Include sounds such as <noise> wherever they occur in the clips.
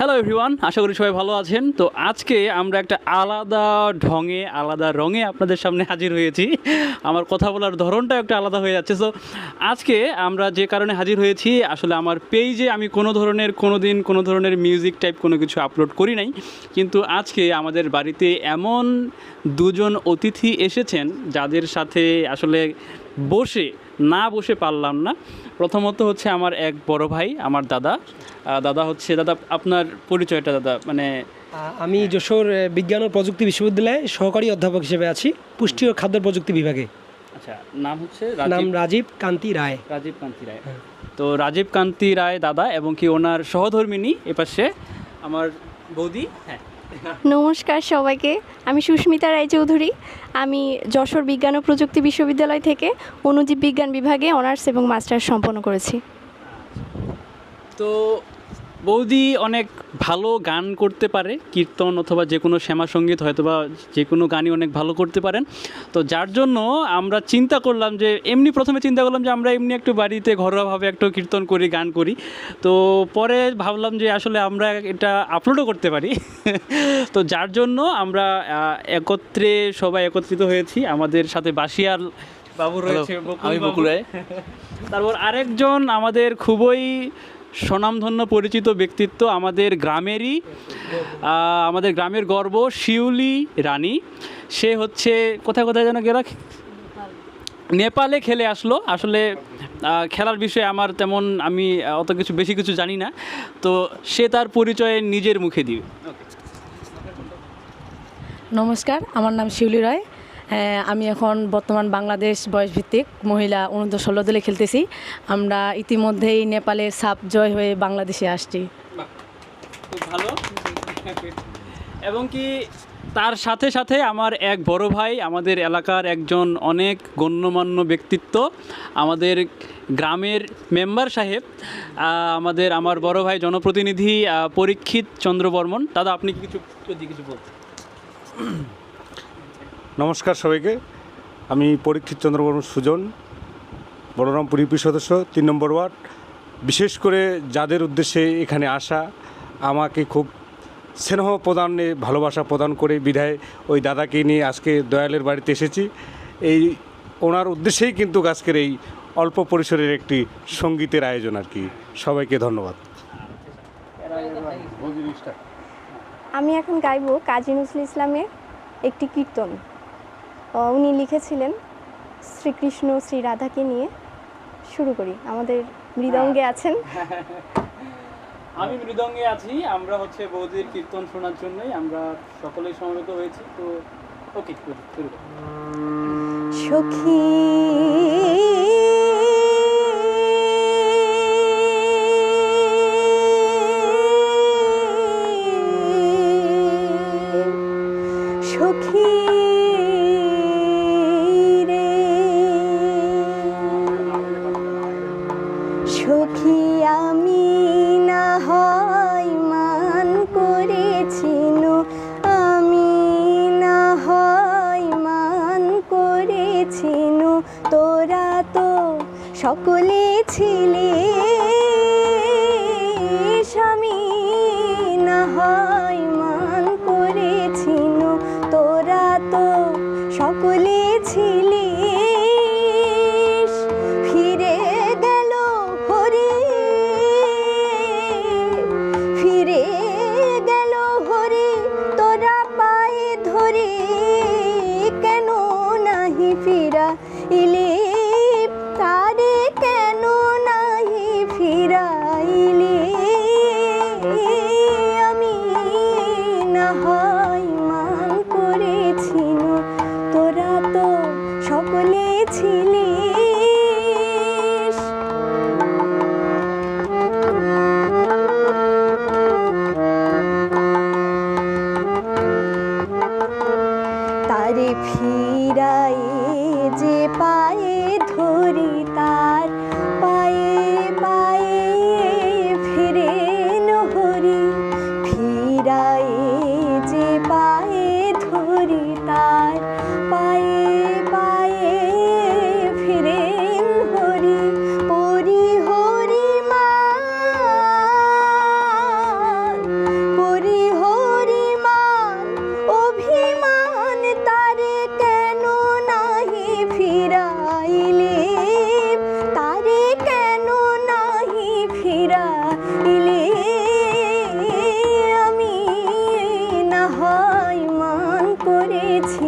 Hello everyone আশা করি সবাই ভালো আছেন। তো আজকে আমরা একটা আলাদা ঢঙে, আলাদা রঙে আপনাদের সামনে হাজির হয়েছি। আমার কথা বলার ধরনটা একটা আলাদা হয়ে যাচ্ছে। তো আজকে আমরা যে কারণে হাজির হয়েছি, আসলে আমার পেজে আমি কোনো ধরনের কোনো দিন কোনো ধরনের মিউজিক টাইপ কোনো কিছু আপলোড করি নাই। কিন্তু আজকে আমাদের বাড়িতে এমন দুজন অতিথি এসেছেন, যাদের সাথে আসলে বসে না বসে পারলাম না। প্রথমত হচ্ছে আমার এক বড় ভাই আমার দাদা। দাদা হচ্ছে দাদা আপনার পরিচয়টা দাদা মানে আমি যশোর বিজ্ঞান ও প্রযুক্তি বিশ্ববিদ্যালয়ে সহকারী অধ্যাপক হিসেবে আছি পুষ্টি ও খাদ্য প্রযুক্তি বিভাগে। আচ্ছা নাম হচ্ছে নাম রাজীব কান্তি রায়। রাজীব কান্তি রায়। তো রাজীব কান্তি রায় দাদা এবং কি ওনার সহধর্মিনী এপাশে আমার বৌদি হ্যাঁ। নমস্কার সবাইকে, আমি সুস্মিতা রায়চৌধুরী। আমি যশোর বিজ্ঞান ও প্রযুক্তি বিশ্ববিদ্যালয় থেকে অনুজীব বিজ্ঞান বিভাগে অনার্স এবং মাস্টার্স সম্পন্ন করেছি। তো বৌদি অনেক ভালো গান করতে পারে কীর্তন অথবা যে কোনো শ্যামা সংগীত হয়তো বা যে কোনো গানই অনেক ভালো করতে পারেন তো যার জন্য আমরা চিন্তা করলাম যে এমনি প্রথমে চিন্তা করলাম যে আমরা এমনি একটু বাড়িতে ঘরোয়াভাবে একটু কীর্তন করি গান করি তো পরে ভাবলাম যে আসলে আমরা এটা আপলোডও করতে পারি <laughs> তো যার জন্য আমরা একত্রে সবাই একত্রিত হয়েছি আমাদের সাথে বাসিয়াল বাবু রয়েছে আমি বাবু। বকুল রায়। তারপর আরেকজন আমাদের খুবই স্বনামধন্য পরিচিত ব্যক্তিত্ব আমাদের গ্রামেরই আমাদের গ্রামের গর্ব শিউলি রানী। সে হচ্ছে, কোথায় কোথায় যেন গেল? নেপালে খেলে আসলো। আসলে খেলার বিষয়ে আমার তেমন আমি অত কিছু, বেশি কিছু জানি না। তো সে তার পরিচয় নিজের মুখে দিবে। নমস্কার, আমার নাম শিউলি রায়। আমি এখন বর্তমান বাংলাদেশ বয়সভিত্তিক মহিলা অনূর্ধ্ব ষোলো দলে খেলতেছি। আমরা ইতিমধ্যেই নেপালের সাপ জয় হয়ে বাংলাদেশে আসছি। ভালো। এবং কি তার সাথে সাথে আমার এক বড় ভাই, আমাদের এলাকার একজন অনেক গণ্যমান্য ব্যক্তিত্ব, আমাদের গ্রামের মেম্বার সাহেব আমাদের আমার বড় ভাই জনপ্রতিনিধি পরীক্ষিত চন্দ্র বর্মন দাদা, আপনি কিছু কিছু বলতে নমস্কার সবাইকে। আমি পরীক্ষিত চন্দ্রবর্মন সুজন, বলরামপুর ইউপি সদস্য, তিন নম্বর ওয়ার্ড। বিশেষ করে যাদের উদ্দেশ্যে এখানে আসা, আমাকে খুব স্নেহ প্রদানে, ভালোবাসা প্রদান করে বিধায় ওই দাদাকে নিয়ে আজকে দয়ালের বাড়িতে এসেছি। এই ওনার উদ্দেশ্যেই কিন্তু আজকের এই অল্প পরিসরের একটি সঙ্গীতের আয়োজন আর কি। সবাইকে ধন্যবাদ। আমি এখন গাইব কাজী নজরুল ইসলামের একটি কীর্তন। উনি লিখেছিলেন শ্রীকৃষ্ণ শ্রী রাধাকে নিয়ে। শুরু করি। আমাদের মৃদঙ্গে আছেন। <laughs> আমি মৃদঙ্গে আছি। আমরা হচ্ছে বৌদির কীর্তন শোনার জন্যই আমরা সকলেই সমবেত হয়েছি। তো ওকে শুরু সখী সখী আমি না হয় মান করেছিল আমি না হয় মান করেছিল তোরা তো সকলে ছিলে। স্বামী না হয় মান করেছিল তোরা তো সকলে или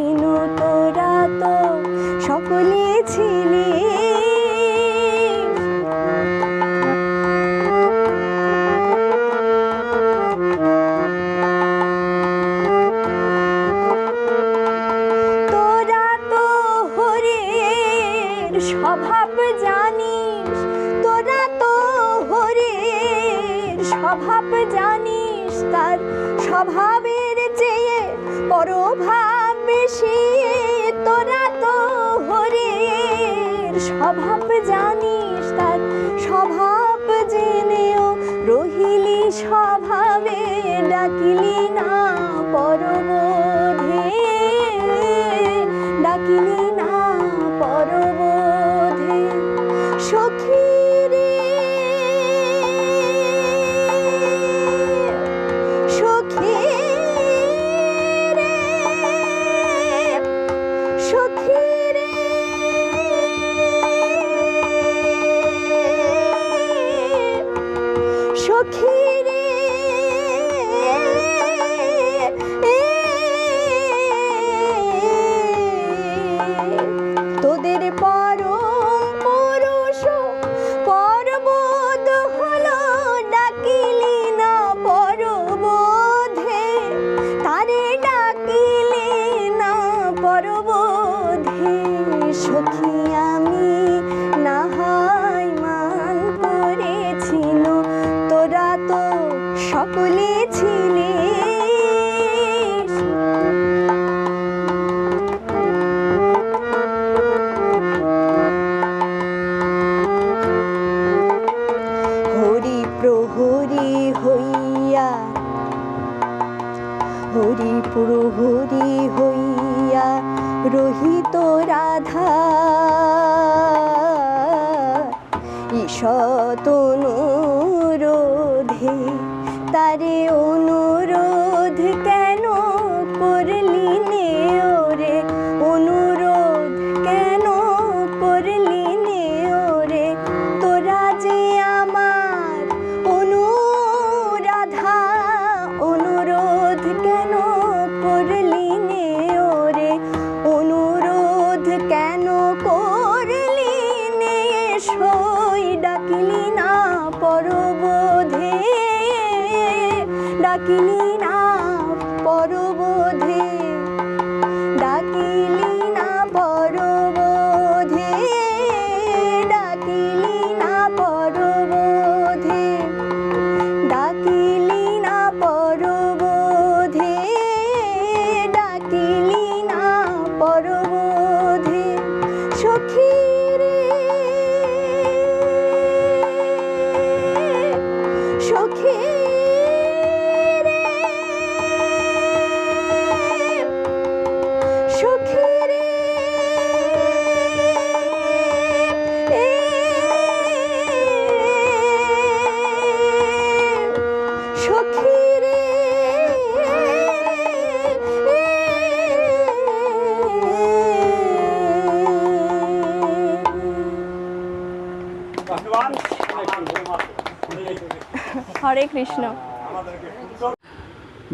দিনু তোরা তো সকলে ছিলি। তোরা তো হরে স্বভাব জানিস, তোরা তো হরে স্বভাব জানিস, তার স্বভাবের চেয়ে পরভা বেশি তোরা তো হরির স্বভাব জানিস তার। স্বভাব জেনেও রহিলি স্বভাবে ডাকিলি প্রহরী হইয়া হরি প্রহরী হইয়া রহিত রাধা। ঈশত হরে কৃষ্ণ।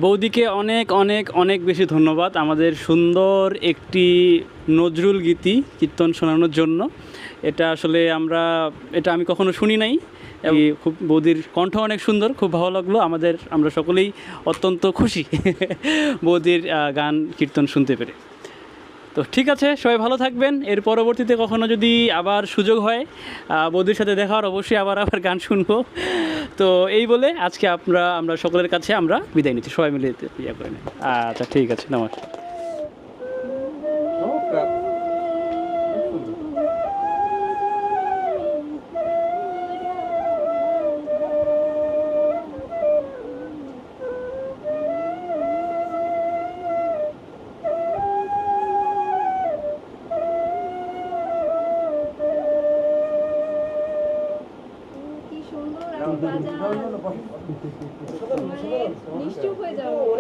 বৌদিকে অনেক অনেক অনেক বেশি ধন্যবাদ আমাদের সুন্দর একটি নজরুল গীতি কীর্তন শোনানোর জন্য। এটা আসলে আমরা, এটা আমি কখনো শুনি নাই। খুব বৌদির কণ্ঠ অনেক সুন্দর, খুব ভালো লাগল। আমাদের, আমরা সকলেই অত্যন্ত খুশি <laughs> বৌদির গান, কীর্তন শুনতে পেরে। তো ঠিক আছে, সবাই ভালো থাকবেন। এর পরবর্তীতে কখনো যদি আবার সুযোগ হয় বৌদির সাথে দেখা হওয়ার, অবশ্যই আবার আবার গান শুনব। তো এই বলে আজকে আমরা আমরা সকলের কাছে আমরা বিদায় নিচ্ছি। সবাই মিলে ইয়ে করে নেই আচ্ছা ঠিক আছে, নমস্কার।